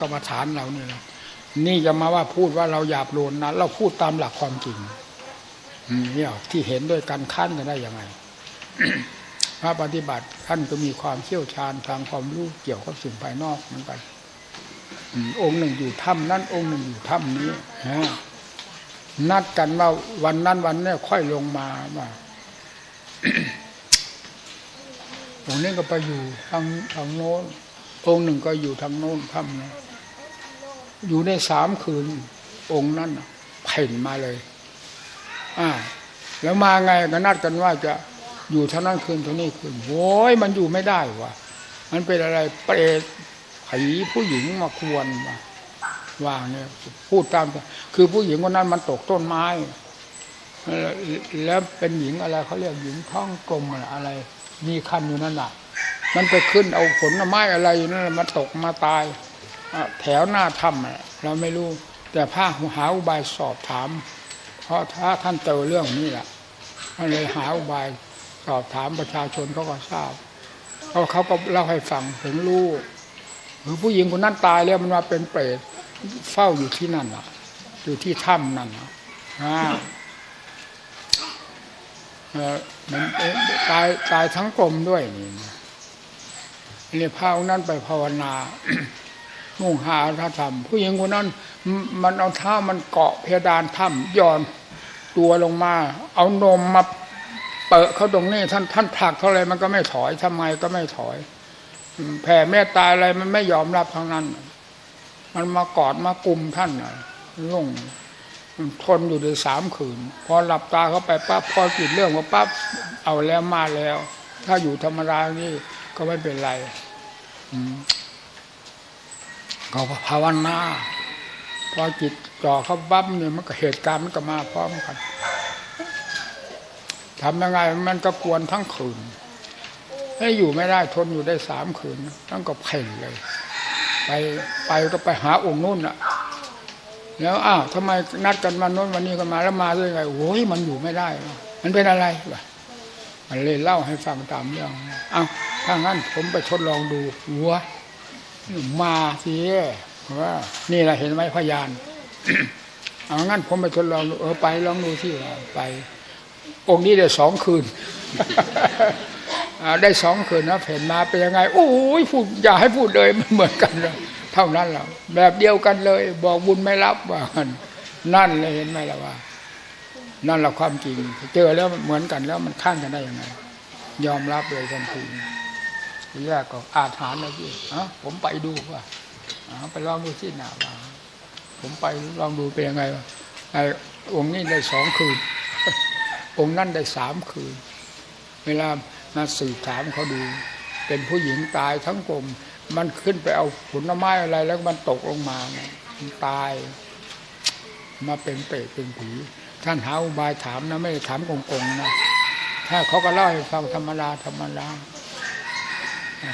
กรรมฐานเราเนี่นะนี่จะมาว่าพูดว่าเราหยาบโลนนะเราพูดตามหลักความจริงเนี่ยที่เห็นด้วยกันขั้นกันได้ยังไงพระปฏิบัติท่านก็มีความเชี่ยวชาญทางความรู้เกี่ยวกับสิ่งภายนอกเหมือนกันอืมองค์หนึ่งอยู่ถ้ำนั้นองค์หนึ่งอยู่ถ้ำนี้ฮะนัดกันว่าวันนั้นวันนี้ค่อยลงมาว่าองค์นี้ก็ไปอยู่ทางทางโน้น องค์หนึ่งก็อยู่ทางโน้นถ้ำนะ อยู่ได้สามคืนองค์นั้นเพ่นมาเลยอ่าแล้วมาไงก็นัดกันว่าจะอยู่เท่านั้นคืนเท่านี้คืนโว้ยมันอยู่ไม่ได้วะมันเป็นอะไรเปรตผีผู้หญิงมาควรมาว่าเนี่ยพูดตามคือผู้หญิงคนนั้นมันตกต้นไม้ แล้วเป็นหญิงอะไรเขาเรียกหญิงท้องกลมอะไร มีคันอยู่นั่นน่ะมันไปขึ้นเอาผลไม้อะไรอยู่นั่นน่ะมาตกมาตาย แถวหน้าถ้ำเราไม่รู้ แต่พระหาอุบายสอบถาม เพราะถ้าท่านเจอเรื่องนี้แหละท่านเลยหาอุบายสอบถามประชาชนเขาก็ทราบเขาเขาก็เล่าให้ฟังถึงรู้หรือผู้หญิงคนนั้นตายแล้วมันมาเป็นเปรตเฝ้าอยู่ที่นั่นอะ อยู่ที่ถ้ำนั่นอะมันะตายตายทั้งกลมด้วยนี่นี่พาองนั้นไปภาวนา มุ่งหาพระธรรม ผู้หญิงคนนั้น มันเอาเท้ามันเกาะเพดานถ้ำย่อนตัวลงมา เอานมมาเปะเขาตรงนี้ท่านท่านผลักเท่าไรมันก็ไม่ถอยทำไมก็ไม่ถอย แผ่เมตตาอะไรมันไม่ยอมรับทั้งนั้น มันมากอดมากลุ่มท่านน่ะลงทนอยู่ได้สามคืน พอหลับตาเข้าไปปั๊บพอจิตเรื่องว่าปั๊บเอาแล้วมาแล้ว ถ้าอยู่ธรรมดานี่ก็ไม่เป็นไร ก็ภาวนาพอจิตจ่อเขาปั๊บเนี่ยมันก็เหตุการณ์มันก็มาพร้อมกันทำยังไงมันก็กวนทั้งคืนให้อยู่ไม่ได้ทนอยู่ได้สามคืนตั้งก็เพ่นเลย ไปไปก็ไปหาองค์นู่นน่ะแล้วอ้าวทำไมนัดกันวันโน้นวันนี้กันมาแล้วมาด้วยไงโอ้ยมันอยู่ไม่ได้ มันเป็นอะไรวะมันเลยเล่าให้ฟังตามเรื่อง เอ้าถ้างั้นผมไปทดลองดูหัว มาสิว่า นี่แหละเห็นไหมพยานเอางั้นผมไปทดลองดูเออไปลองดูที่ไป องค์นี้ได้สองคืนได้สองคืนนะเห็นมาเป็นยังไงโอ้ยพูดอย่าให้พูดเลยมันเหมือนกันเลยเท่านั้นแหละแบบเดียวกันเลย บอกบุญไม่รับว่างั้นนั่นเลยเห็นไหมล่ะว่า นั่นแหละความจริง เจอแล้วเหมือนกันแล้วมันข้างกันได้ยังไงยอมรับเลยทันที ทีแรกก็อาถรรพ์นะพี่อะผมไปดูว่าอะไปลองดูที่หนาว่าผมไปลองดูเป็นยังไงวะไอ้องค์นี้ได้สองคืน องค์นั้นได้สามคืน เวลามาสืบถามเขาดู เป็นผู้หญิงตายทั้งกลมมันขึ้นไปเอาผลไม้อะไรแล้วมันตกลงมามันตาย มาเป็นเปรตเป็นผี ท่านหาอุบายถามนะไม่ถามโกงๆนะถ้าเขาก็เล่าให้ฟังธรรมดาธรรมดา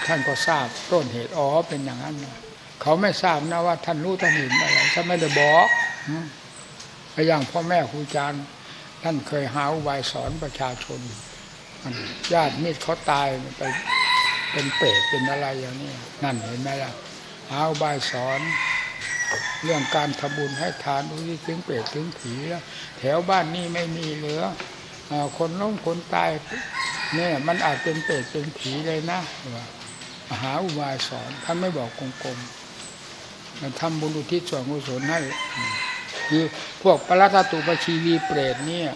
ท่านก็ทราบต้นเหตุอ๋อเป็นอย่างนั้นนะเขาไม่ทราบนะว่าท่านรู้ท่านเห็นอะไรท่านไม่ได้บอกอย่างพ่อแม่ครูอาจารย์ท่านเคยหาอุบายสอนประชาชนญาติมิตรเขาตายไปเป็นเปรตเป็นอะไรอย่างนี้นั่นเห็นไหมล่ะหาอุบายสอนเรื่องการทำบุญให้ทานอุทิศถึงเปรตถึงผีแล้วแถวบ้านนี่ไม่มีเหลืออคนล้มคนตาย เนี่ยมันอาจเป็นเปรตเป็นผีเลยนะว่าหาอุบายสอนท่านไม่บอกกลมๆมันทำบุญอุทิศส่วนกุศลให้คือพวกปรัตตุปชีวีเปรตเนี่ย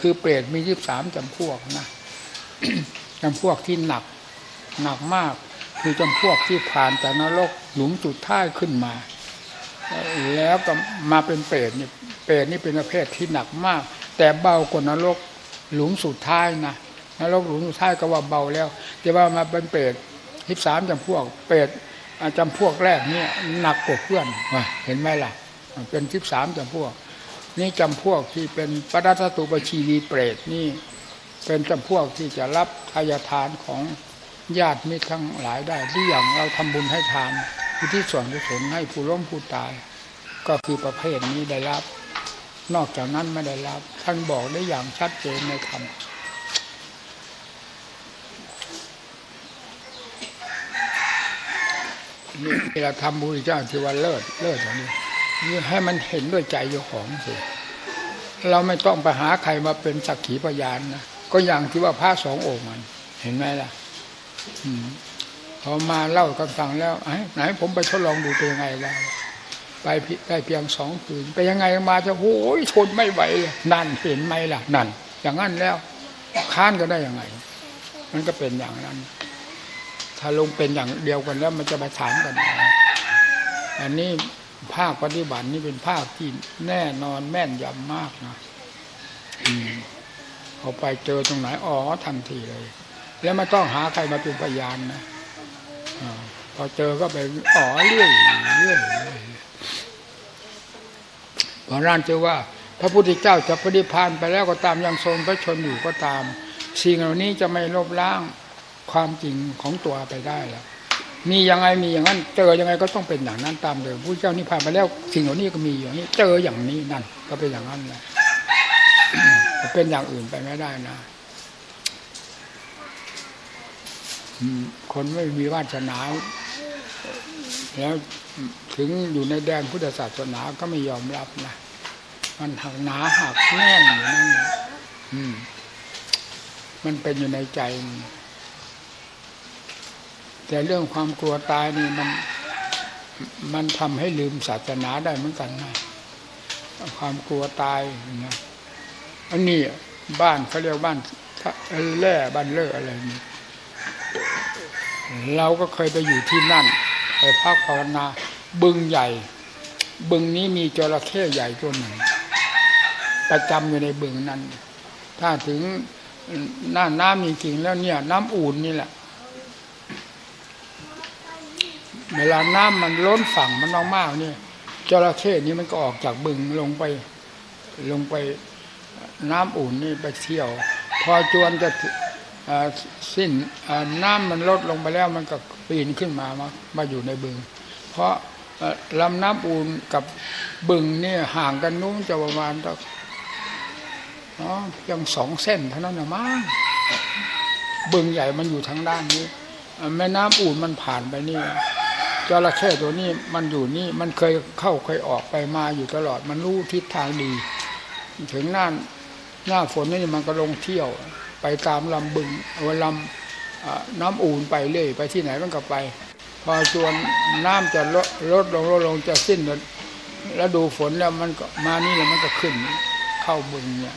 คือเปรตมียี่สามจำพวกนะจำพวกที่หนัก หนักมากคือจำพวกที่ผ่านจากนรกหลุมจุดท้ายขึ้นมา แล้วก็มาเป็นเปรตเนี่ยเปรตนี่เป็นประเภทที่หนักมาก แต่เบากว่านรกหลุมสุดท้ายนะ นรกหลุมท้ายก็ว่าเบาแล้ว แต่ว่ามาเป็นเปรตที่สามจำพวก เปรตจำพวกแรกนี่หนักกว่าเพื่อนเห็นไหมล่ะ เป็นที่สามจำพวก นี่จำพวกที่เป็นปรัตตุปชีวีเปรตนี่เป็นจำพวกที่จะรับทายทานของญาติมิตรทั้งหลายได้ที่อย่างเราทำบุญให้ทานที่ส่วนกุศลให้ผู้ล้มผู้ตาย ก็คือประเภทนี้ได้รับ นอกจากนั้นไม่ได้รับ ท่านบอกได้อย่างชัดเจนในธรรม นี่เราทำบุญเจ้าที่ว่าเลิศเลิศอย่างนี้นี่ให้มันเห็นด้วยใจเจ้าของสิเราไม่ต้องไปหาใครมาเป็นสักขีพยานนะก็อย่างที่ว่าพระสององค์มัน เห็นไหมล่ะอพอมาเล่ากันฟังแล้วไหนผมไปทดลองดูเป็นยังไงบ้างไปได้เพียงสองคืนไปยังไงมาจะโอ้ยทนไม่ไหวเลยนั่นเห็นไหมล่ะนั่นอย่างนั้นแล้วค้านก็ได้ยังไง มันก็เป็นอย่างนั้น ถ้าลงเป็นอย่างเดียวกันแล้วมันจะมาถามกัน อันนี้ภาคปฏิบัตินี่เป็นภาคที่แน่นอนแม่นยำมากนะอพอไปเจอตรงไหนอ๋อทันทีเลย แล้วไม่ต้องหาใครมาเป็นพยานนะอพอเจอก็ไปอ๋อเรื่อยเรื่อยเรื่อยเพรานั่นจะว่า พระพุทธเจ้าจะปฏิพานไปแล้วก็ตามยังทรงพระชนอยู่ก็ตาม สิ่งเหล่านี้จะไม่ลบล้าง ความจริงของตัวไปได้แล้วมียังไงมีอย่างนั้น เจอยังไงก็ต้องเป็นอย่างนั้นตามเดิมพระเจ้านิพพานไปแล้วสิ่งเหล่านี้ก็มีอย่างนี้ เจออย่างนี้นั่น ก็เป็นอย่างนั้นแหละเป็นอย่างอื่นไปไม่ได้นะคนไม่มีวาสนาแล้วถึงอยู่ในแดนพุทธศาสนาก็ไม่ยอมรับนะมันหักหนาหักแน่นอยู่นั่นนะมันเป็นอยู่ในใจ แต่เรื่องความกลัวตายนี่มัน มันทำให้ลืมศาสนาได้เหมือนกันนะความกลัวตายนะอันนี้บ้านเขาเรียกบ้านแร่บ้านเล่ออะไรนี่เราก็เคยไปอยู่ที่นั่นไปพักภาวนา บึงใหญ่ บึงนี้มีจระเข้ใหญ่ตัวหนึ่งประจำอยู่ในบึงนั้น ถ้าถึงหน้าน้ำจริงๆแล้วเนี่ย น้ำอุ่นนี่แหละ เวลาน้ำมันล้นฝั่งมันนองมากนี่จระเข้นี้มันก็ออกจากบึงลงไปลงไปน้ำอุ่นนี่ไปเที่ยว พอจวนจะสิ้นน้ำมันลดลงไปแล้วมันก็ปีนขึ้นมามามาอยู่ในบึง เพราะลำน้ำอุ่นกับบึงนี่ห่างกันนู้นจะประมาณตักอ๋อยังสองเส้นเท่านั้นนะมั้งบึงใหญ่มันอยู่ทางด้านนี้แม่น้ำอุ่นมันผ่านไปนี่ จระเข้ตัวนี้มันอยู่นี่มันเคยเข้าเคยออกไปมาอยู่ตลอด มันรู้ทิศทางดี ถึงหน้าหน้าฝนนี่มันก็ลงเที่ยว ไปตามลำบึงเอาลำน้ำอุ่นไปเรื่อยไปที่ไหนมันก็ไป พอจวนน้ำจะลดลดลงลดลงจะสิ้นแล้วดูฝนแล้วมันก็มานี่แล้วมันก็ขึ้นเข้าบึงเนี่ย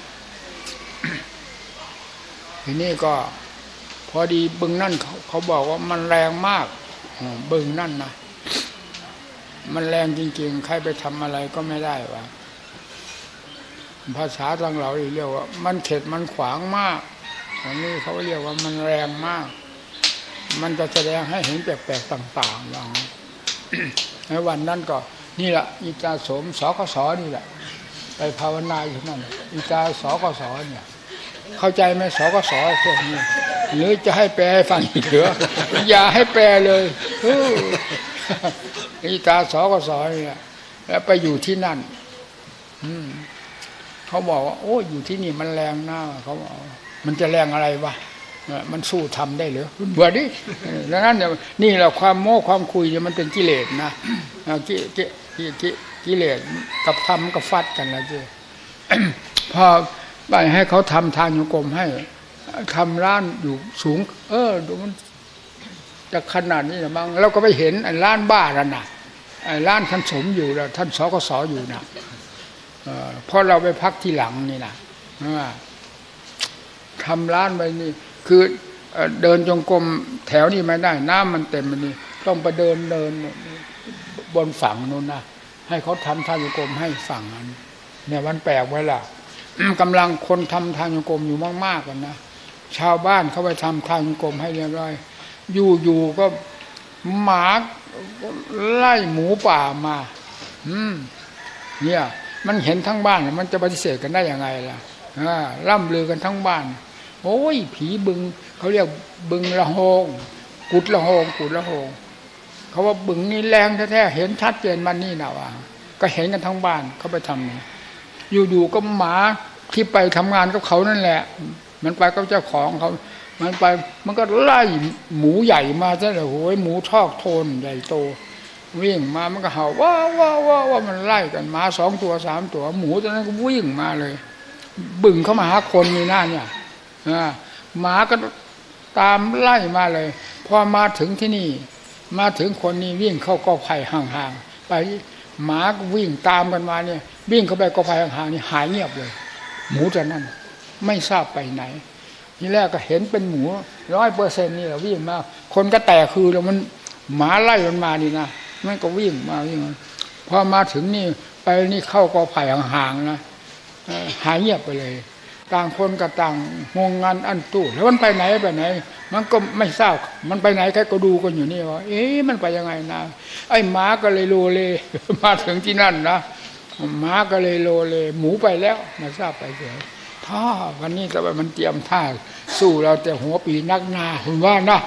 ทีนี้ก็พอดีบึงนั่นเขาเขาบอกว่ามันแรงมาก เบึงนั่นนะมันแรงจริง ๆ ใครไปทำอะไรก็ไม่ได้วะภาษาทางเราเรียกว่า มันเข็ดมันขวางมากอันนี้เขาเรียกว่ามันแรงมาก มันจะแสดงให้เห็นแปลกๆต่างๆอย่างในวันนั้นก็ นี่แหละอิจาสมสกสนี่แหละ ไปภาวนาอยู่นั่นอิจาสกสเนี่ย เข้าใจไหมสกสพวกนี้หรือจะให้แปลให้ฟังเหรออย่าให้แปลเลย อิจาสอกสอเนี่ยแล้วไปอยู่ที่นั่น อืมเขาบอกว่า โอ้อยู่ที่นี่มันแรงหน้าเขาบอกมันจะแรงอะไรวะมันสู้ทำได้หรือเบื่อดิดังนั้นเนี่ยนี่แหละความโม้ความคุยเนี่ยมันเป็นกิเลสนะกิกิกิกิเลสกับทำกับฟัดกันแล้วจ้พอไปให้เขาทำทางโยกรมให้ทำร้านอยู่สูง เออดูมัน จะขนาดนี้นะมั้งเราก็ไปเห็นไอ้ร้านบ้านั่นน่ะไอ้ร้านท่านสมอยู่แล้วท่านสกสอยู่นะเพราะเราไปพักที่หลังนี่นะทำร้านไปนี่ คือเดินจงกรมแถวนี้ไม่ได้ น้ำมันเต็มมันนี่ต้องไปเดินเดินบนฝั่งนู้นนะให้เขาทำทางจงกรมให้ฝั่งนั้นเนี่ยมันแปลกไว้ล่ะกำลังคนทำทางจงกรมอยู่มากๆกันนะชาวบ้านเขาไปทำทางจงกรมให้เรียบร้อย อยู่อยู่ก็หมาไล่หมูป่ามา อืม เนี่ย มันเห็นทั้งบ้านมันจะปฏิเสธกันได้ยังไงล่ะร่ำลือกันทั้งบ้าน โอ้ย ผีบึง เขาเรียกบึงละหงกุดละหงกุดละหงเขาว่าบึงนี่แรงแท้ๆเห็นชัดเจนมันนี่นะว่าก็เห็นกันทั้งบ้านเขาไปทำอยู่ๆก็หมาที่ไปทำงานกับเขานั่นแหละ มันไปกับเจ้าของเขา มันไปมันก็ไล่หมูใหญ่มาซะเลยโอ้ยหมูทอกโทนใหญ่โต วิ่งมามันก็เห่าว้าวว้าวว้าว่ามันไล่กันหมาสองตัวสามตัว หมูตัวนั้นก็วิ่งมาเลย บึ่งเข้ามาหาคนนี่หน้าเนี่ยอ่าหมาก็ตามไล่มาเลยพอมาถึงที่นี่ มาถึงคนนี้วิ่งเข้ากอไผ่ห่างๆไปหมาก็วิ่งตามกันมาเนี่ย วิ่งเข้าไปกอไผ่ห่างๆนี่หายเงียบเลย หมูตัวนั้น ไม่ทราบไปไหน ทีแรกก็เห็นเป็นหมูร้อยเปอร์เซ็นต์นี่แหละวิ่งมา คนก็แตกคือแล้วมันหมาไล่มันมานี่นะมันก็วิ่งมาวิ่งพอมาถึงนี่ไปนี่เข้ากอไผ่ห่างๆนะหายเงียบไปเลย ต่างคนก็ต่างงงงานอันตู้แล้วมันไปไหนไปไหน มันก็ไม่ทราบมันไปไหนใครก็ดูกันอยู่นี่ว่าเอ๊ะมันไปยังไงนะไอ้หมาก็เลยโลเลมาถึงที่นั่นนะหมาก็เลยโลเลหมูไปแล้วไม่ทราบไปเสีย ท่าวันนี้แต่ว่ามันเตรียมท่าสู้เราแต่หัวปีนักหนาคุณว่านะ